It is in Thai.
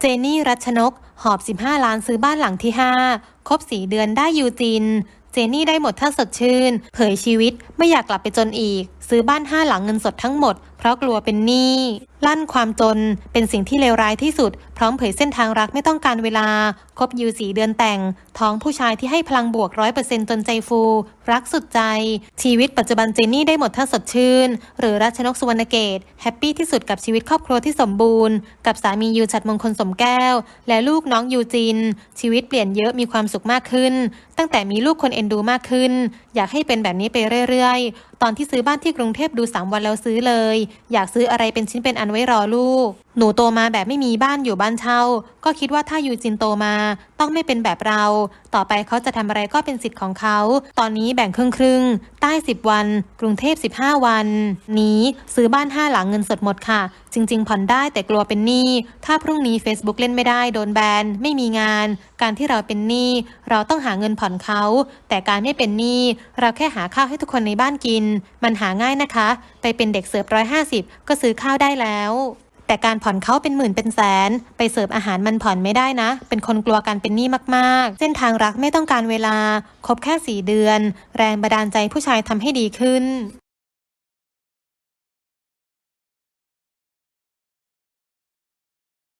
เจนี่รัชนก หอบ 15 ล้านซื้อบ้านหลังที่ 5 ครบ4เดือนได้ยูจิน เจนี่ได้หมดถ้าสดชื่น เผยชีวิตไม่อยากกลับไปจนอีก ซื้อบ้าน 5 หลังเงินสดทั้งหมด เพราะกลัวเป็นหนี้ลั่นความจนเป็นสิ่งที่เลวร้ายที่สุด พร้อมเผยเส้นทางรักไม่ต้องการเวลาครบยูสีเดือนแต่ง ท้องผู้ชายที่ให้พลังบวกร้อยเปอร์เซ็นจนใจฟู รักสุดใจ ชีวิตปัจจุบันเจนนี่ได้หมดถ้าสดชื่น หรือรัชนกสุวรรณเกตแฮปปี้ที่สุดกับชีวิตครอบครัวที่สมบูรณ์ กับสามียูชัดมงคลสมแก้ว และลูกน้องยูจิน ชีวิตเปลี่ยนเยอะมีความสุขมากขึ้น ตั้งแต่มีลูกคนเอ็นดูมากขึ้น อยากให้เป็นแบบนี้ไปเรื่อยๆ ตอนที่ซื้อบ้านที่กรุงเทพดู 3 วันแล้วซื้อเลย อยากซื้ออะไรเป็นชิ้นเป็นอันไว้รอลูก หนูโตมาแบบไม่มีบ้านอยู่บ้านเช่า ก็คิดว่าถ้ายูจินโตมาต้องไม่เป็นแบบเรา ต่อไปเขาจะทำอะไรก็เป็นสิทธิ์ของเขา ตอนนี้แบ่งครึ่งครึ่งใต้ 10 วัน กรุงเทพ 15 วัน นี้ซื้อบ้าน 5 หลังเงินสดหมดค่ะ จริง ๆ ผ่อนได้แต่กลัวเป็นหนี้ ถ้าพรุ่งนี้ Facebook เล่นไม่ได้โดนแบน ไม่มีงาน การที่เราเป็นหนี้เราต้องหาเงินผ่อนเขา แต่การไม่เป็นหนี้เราแค่หาข้าวให้ทุกคนในบ้านกิน มันหาง่ายนะคะ ไปเป็นเด็กเสิร์ฟร้อยห้าสิบก็ซื้อข้าวได้แล้ว แต่การผ่อนเขาเป็นหมื่นเป็นแสน ไปเสิร์ฟอาหารมันผ่อนไม่ได้นะ เป็นคนกลัวการเป็นหนี้มากๆ เส้นทางรักไม่ต้องการเวลาครบแค่สี่เดือน แรงบันดาลใจผู้ชายทำให้ดีขึ้น